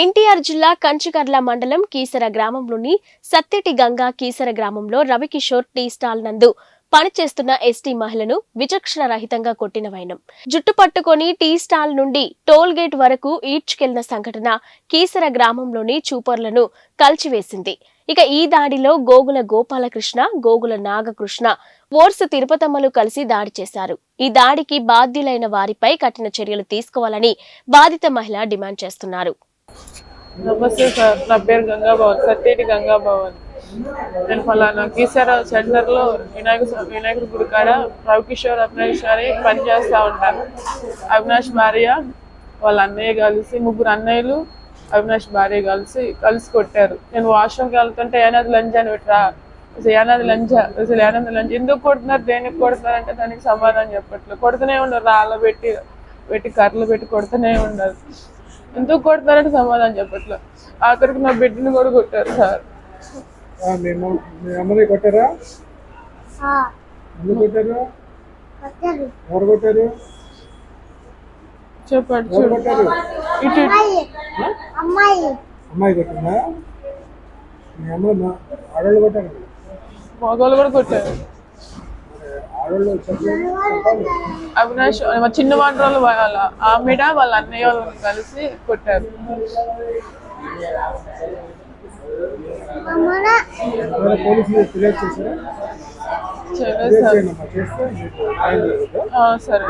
ఎన్టీఆర్ జిల్లా కంచికర్ల మండలం కీసర గ్రామంలోని సత్తెటి గంగా కీసర గ్రామంలో రవికిషోర్ టీ స్టాల్ నందు పనిచేస్తున్న ఎస్టీ మహిళను విచక్షణ రహితంగా కొట్టిన వైనం. జుట్టు పట్టుకొని టీ స్టాల్ నుండి టోల్ గేట్ వరకు ఈడ్చుకెళ్ళిన సంఘటన కీసర గ్రామంలోని చూపర్లను కలిచివేసింది. ఇక ఈ దాడిలో గోగుల గోపాలకృష్ణ గోగుల నాగకృష్ణ ఓర్సు తిరుపతమ్మలు కలిసి దాడి చేశారు. ఈ దాడికి బాధ్యులైన వారిపై కఠిన చర్యలు తీసుకోవాలని బాధిత మహిళ డిమాండ్ చేస్తున్నారు. నమస్తే సార్. నా పేరు గంగాభవన్. సత్యేటి గంగా భవన్ నేను ఫలానా కీసర సెంటర్లో వినాయక వినాయకుడి గుడి కాడ రవికిషోర్ అవినాష్ అని పనిచేస్తూ ఉంటాను అవినాష్ భార్య వాళ్ళ అన్నయ్య కలిసి ముగ్గురు అన్నయ్యలు అవినాష్ భార్య కలిసి కలిసి కొట్టారు. నేను వాష్రూమ్కి వెళ్తుంటే ఏనాది లంచ్ అని పెట్టరా? అసలు ఏనాది లంచ్ అసలు ఏనాది లంచ్? ఎందుకు కొడుతున్నారు? దేనికి కొడుతున్నారు అంటే దానికి సమాధానం చెప్పట్లేదు. కొడుతూనే ఉండరు. రాళ్ళు పెట్టి పెట్టి కర్రలు పెట్టి కొడుతూనే ఉండరు. ఎందుకు కొడతారంటే సమాధానం చెప్పట్లేదు ఆఖరికి నా బిడ్డని కూడా కొట్టారు సార్. అమ్మని కొట్టారా? ఎందుకు కొట్టారు? ఎవరు కొట్టారు? చెప్పండి కొట్టారు? ఇటు అమ్మాయి కొట్టిందా? మీ అమ్మ మా- ఆడవాళ్ళు కొట్టారు? మగవాళ్ళు కూడా కొట్టారు. అవినాష్ మా చిన్న వాటర్లు వాళ్ళ ఆమెడ వాళ్ళ అన్నయ్య వాళ్ళని కలిసి కొట్టారు. సరే.